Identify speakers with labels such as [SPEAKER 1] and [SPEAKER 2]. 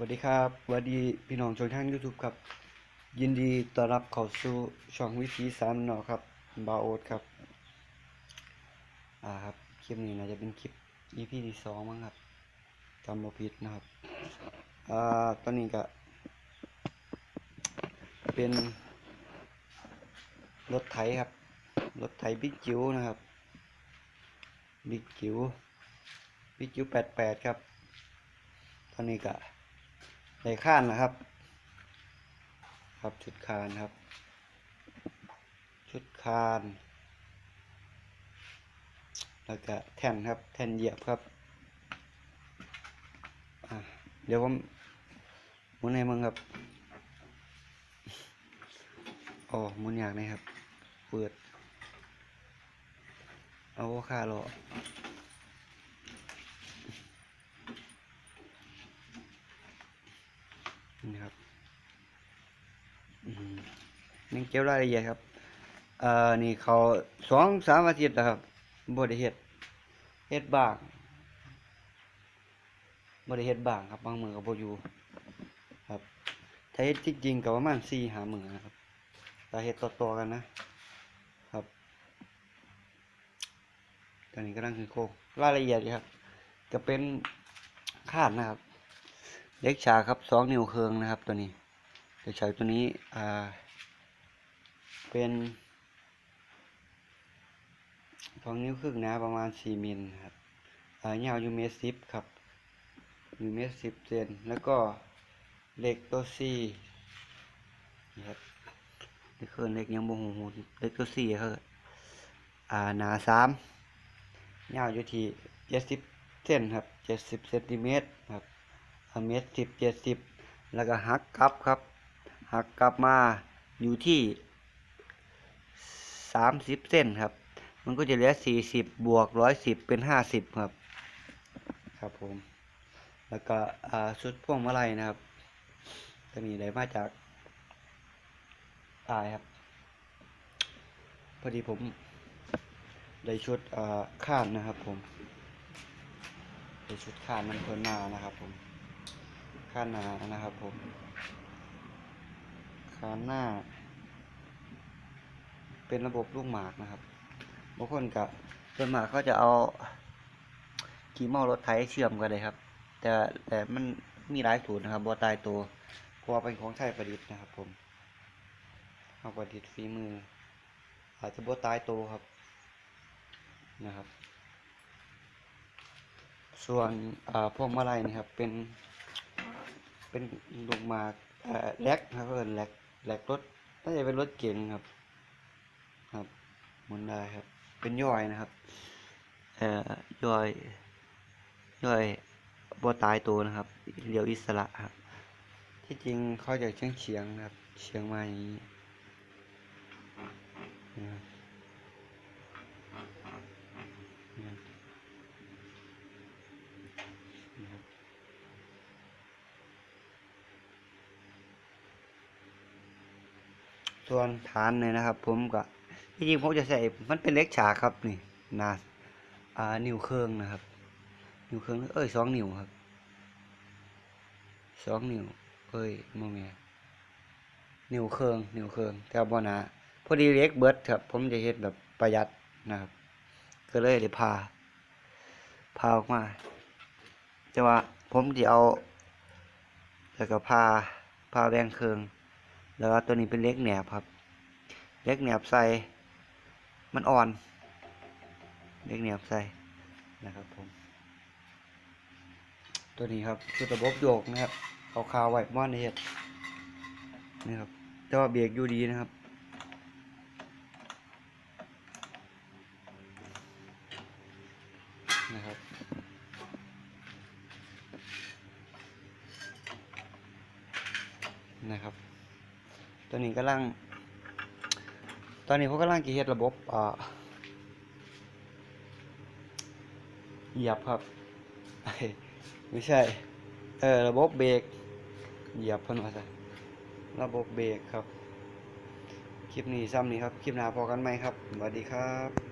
[SPEAKER 1] สวัสดีครับสวัสดีพี่น้องชมทาง YouTube ครับ ยินดีต้อนรับเข้าสู่ช่องวิธีสามหนอครับบาโอดครับ อ่าครับ คลิปนี้น่าจะเป็นคลิป EP ที่สองมั้งครับจำบ่ผิดนะครับ อ่า ตอนนี้ก็เป็นรถไถครับ รถไถบิ๊กจิ๋วนะครับ บิ๊กจิ๋วบิ๊กจิ๋วแปดแปดครับ ตอนนี้ก็ ในข้านนะครับ ครับชุดคานครับ ชุดคาน แล้วก็แท่นครับ แท่นเหยียบครับเดี๋ยวผมมุนให้มึงครับอ๋อมุนอยากนะครับ เปิด เอาค่ารอ นี่ครับยังเก็บรายละเอียดครับเอ่อนี่เขาสองสามอาทิตย์แล้วครับบ่ได้เฮ็ดเฮ็ดบ้างบ่ได้เฮ็ดบ้างครับบางมือก็บ่อยู่ครับถ้าเฮ็ดจริงๆก็ประมาณ4 5มื้อนะครับถ้าเฮ็ดต่อๆกันนะครับ ตอนนี้กำลังคือโครายละเอียดครับก็เป็นคาดนะครับ เล็กฉาครับสองนิ้วเคืองนะครับตัวนี้เล็กฉาตัวนี้อ่าเป็นสองนิ้วครึ่งนะประมาณสี่มิลครับอ่ายาวอยู่เมตรสิบครับอยู่เมตรสิบเซนแล้วก็เหล็กตัวสี่นี่ครับนี่คือเหล็กยังบ่หูหูเหล็กตัวสี่ครับอ่าหนาสามยาวอยู่ที่เจ็ดสิบเซนครับเจ็ดสิบเซนติเมตรครับ เมตรสิบเจ็ดสิบแล้วก็หักกลับครับ หักกลับมาอยู่ที่สามสิบเส้นครับ มันก็จะเหลือสี่สิบบวกร้อยสิบเป็นห้าสิบครับ ครับผม แล้วก็ชุดพวงมาลัยนะครับจะมีอะไรมาจากอายครับ พอดีผมได้ชุดข้านนะครับผมได้ชุดข้านมันเพิ่นมานะครับผมาหนานะครับผมขาหน้า เป็นระบบลูกหมากนะครับบางคนกับส่วนมากเขาจะเอาขี่มารถไถเชื่อมกันเลยครับ แต่แต่มันมีหลายสูตรนะครับบัวตายตัวเพราะว่าเป็นของไทยประดิษฐ์นะครับ ผมเอาประดิษฐ์ฝีมือ อาจจะบัวตายตัวครับนะครับ ส่วนพวกมาลัยนี่ครับเป็น เป็นลูกมาแล็กครับเอินแล็กแล็กรถน่าจะเป็นรถเก๋งครับ ครับหมุนได้ครับ เป็นย่อยนะครับเอ่อย่อยย่อยบัวตายตัวนะครับเรียวอิสระครับ ที่จริงเขาจะเฉียงเฉียงครับเฉียงมาอย่างนี้นะครับนะครับนะครับ ส่วนฐานเนี่ยนะครับ ผมก็ที่จริงผมจะใส่มันเป็นเล็กฉากครับนี่นาอ่านิ้วเครื่องนะครับ นิ้วเครื่องเอ้ยสองนิ้วครับสองนิ้วเอ้ยโมเมนิ้วเครื่องนิ้วเครื่องแต่บ่หนาพอดีเล็กเบิร์ดครับ ผมจะเฮ็ดแบบประหยัดนะครับ ก็เลยได้พาพาออกมาแต่ว่าผมจะเอาแล้วก็พาพาแบงเครื่อง แล้วตัวนี้เป็นเล็กแหนบครับ เล็กแหนบใส่มันอ่อน เล็กแหนบใส่นะครับผม ตัวนี้ครับคือระบบโยกนะครับเอาคาวไว้ม่อนเฮ็ดนี่ครับแต่ว่าเบรกอยู่ดีนะครับนะครับนะครับ ตอนนี้กำลัง ตอนนี้ผมกำลังกีเฮ็ดระบบอ่าเหยียบครับ ไม่ใช่ เออระบบเบรกเหยียบเพิ่นว่าซะระบบเบรกครับ คลิปนี้ซ้ำนี้ครับ คลิปหน้าพอกันไหมครับสวัสดีครับ